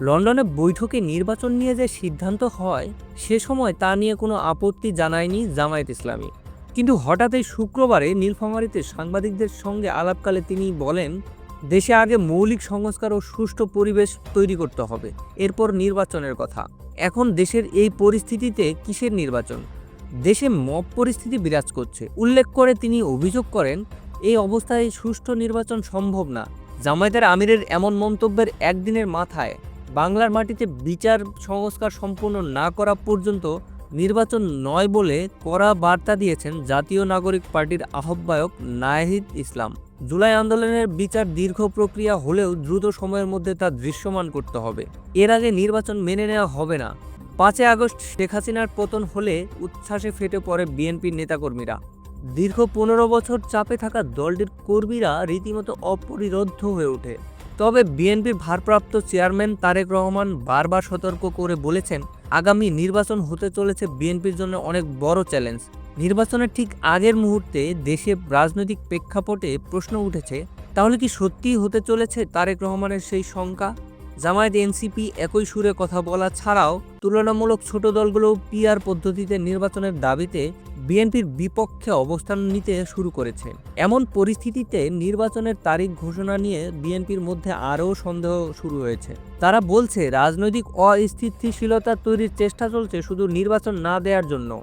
লন্ডনে বৈঠকে নির্বাচন নিয়ে যে সিদ্ধান্ত হয়, সে সময় তা নিয়ে কোনো আপত্তি জানায়নি জামায়াত ইসলামী। কিন্তু হঠাৎই শুক্রবারে নীলফামারীতে সাংবাদিকদের সঙ্গে আলাপকালে তিনি বলেন, দেশে আগে মৌলিক সংস্কার ও সুষ্ঠু পরিবেশ তৈরি করতে হবে। এরপর নির্বাচনের কথা। এখন দেশের এই পরিস্থিতিতে কিসের নির্বাচন? দেশে মব পরিস্থিতি বিরাজ করছে। উল্লেখ করে তিনি অভিযোগ করেন, এই অবস্থায় সুষ্ঠু নির্বাচন সম্ভব না। জামায়াতের আমিরের এমন মন্তব্যের একদিনের মাথায় বাংলার মাটিতে বিচার সংস্কার সম্পূর্ণ না করা পর্যন্ত নির্বাচন নয় বলে কড়া বার্তা দিয়েছেন জাতীয় নাগরিক পার্টির আহ্বায়ক নাহিদ ইসলাম। জুলাই আন্দোলনের বিচার দীর্ঘ প্রক্রিয়া হলেও দ্রুত সময়ের মধ্যে তা দৃশ্যমান করতে হবে। এর আগে নির্বাচন মেনে নেওয়া হবে না। পাঁচই আগস্ট শেখ হাসিনার পতন হলে উচ্ছ্বাসে ফেটে পড়ে বিএনপির নেতাকর্মীরা। দীর্ঘ পনেরো বছর চাপে থাকা দলটির কর্মীরা রীতিমতো অপরিরোধ্য হয়ে ওঠে। তবে বিএনপির ভারপ্রাপ্ত চেয়ারম্যান তারেক রহমান বারবার সতর্ক করে বলেছেন, আগামী নির্বাচন হতে চলেছে বিএনপির জন্য অনেক বড় চ্যালেঞ্জ। নির্বাচনের ঠিক আগের মুহূর্তে দেশে রাজনৈতিক প্রেক্ষাপটে প্রশ্ন উঠেছে, তাহলে কি সত্যিই হতে চলেছে তারেক রহমানের সেই শঙ্কা? জামায়াত এনসিপি একই সুরে কথা বলা ছাড়াও তুলনামূলক ছোট দলগুলো পিআর পদ্ধতিতে নির্বাচনের দাবিতে বিএনপির বিপক্ষে অবস্থান নিতে শুরু করেছে। এমন পরিস্থিতিতে নির্বাচনের তারিখ ঘোষণা নিয়ে বিএনপির মধ্যে আরও সন্দেহ শুরু হয়েছে। তারা বলছে, রাজনৈতিক অস্থিতিশীলতা তৈরির চেষ্টা চলছে শুধু নির্বাচন না দেওয়ার জন্য।